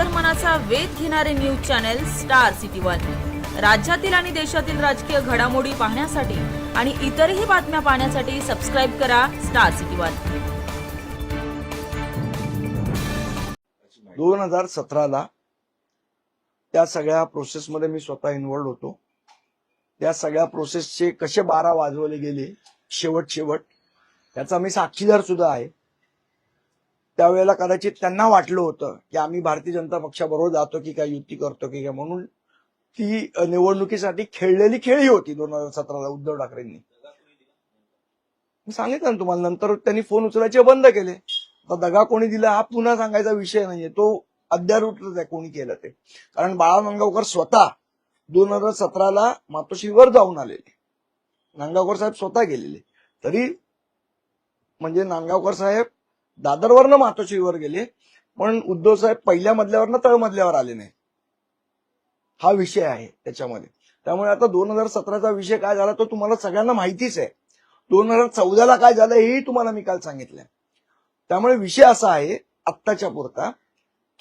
अंतर्मनाचा वेध घेणारे news channel Star City One. राज्यातील आणि देशातील राजकीय घडामोडी पाहण्यासाठी आणि इतरही बातम्या पाहण्यासाठी सबस्क्राईब करा स्टार सिटी वन. दोन हजार सतराला त्या सगळ्या प्रोसेसमध्ये मी स्वतः इन्व्हॉल्ड होतो. त्या सगळ्या प्रोसेसचे कसे बारा वाजवले गेले शेवट शेवट त्याचा मी साक्षीदार सुद्धा आहे. त्यावेळेला कदाचित त्यांना वाटलं होतं की आम्ही भारतीय जनता पक्षाबरोबर जातो की काय युती करतो की काय म्हणून ती निवडणुकीसाठी खेळलेली खेळी होती दोन हजार सतराला उद्धव ठाकरेंनी. मी सांगितलं ना तुम्हाला नंतर त्यांनी फोन उचलायचे बंद केले. आता दगा कोणी दिला हा पुन्हा सांगायचा विषय नाहीये. तो अद्यारूटच आहे कोणी केलं ते. कारण बाळा नांगावकर स्वतः दोन हजार सतराला मातोश्रीवर जाऊन आलेले. नांगावकर साहेब स्वतः गेलेले. तरी म्हणजे नांगावकर साहेब दादरवरनं मातोश्रीवर गेले पण उद्धव साहेब पहिल्या मधल्यावरनं तळमधल्यावर आले नाही. हा विषय आहे त्याच्यामध्ये. त्यामुळे आता दोन हजार सतराचा विषय काय झाला तो तुम्हाला सगळ्यांना माहितीच आहे. दोन हजार चौदाला काय झालं हेही तुम्हाला मी काल सांगितलंय. त्यामुळे विषय असा आहे आत्ताच्या पुरता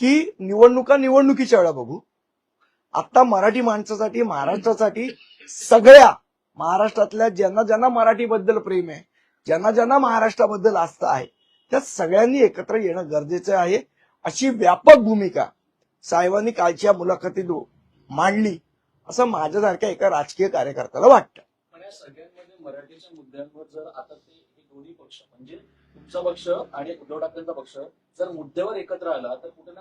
की निवडणुका निवडणुकीच्या वेळा बघू. आता मराठी माणसासाठी महाराष्ट्रासाठी सगळ्या महाराष्ट्रातल्या ज्यांना ज्यांना मराठीबद्दल प्रेम आहे ज्यांना ज्यांना महाराष्ट्राबद्दल आस्था आहे त्या सगळ्यांनी एकत्र येणं गरजेचं आहे. अशी व्यापक भूमिका साहेबांनी कालच्या मुलाखतीत मांडली. असं माझ्यासारख्या एका राजकीय कार्यकर्त्याला वाटतं. सगळ्यांमध्ये मराठीच्या मुद्द्यांवर जर आता ते दोन्ही पक्ष म्हणजे तुमचा पक्ष आणि उद्धव ठाकरेंचा पक्ष जर मुद्द्यावर एकत्र आला तर कुठे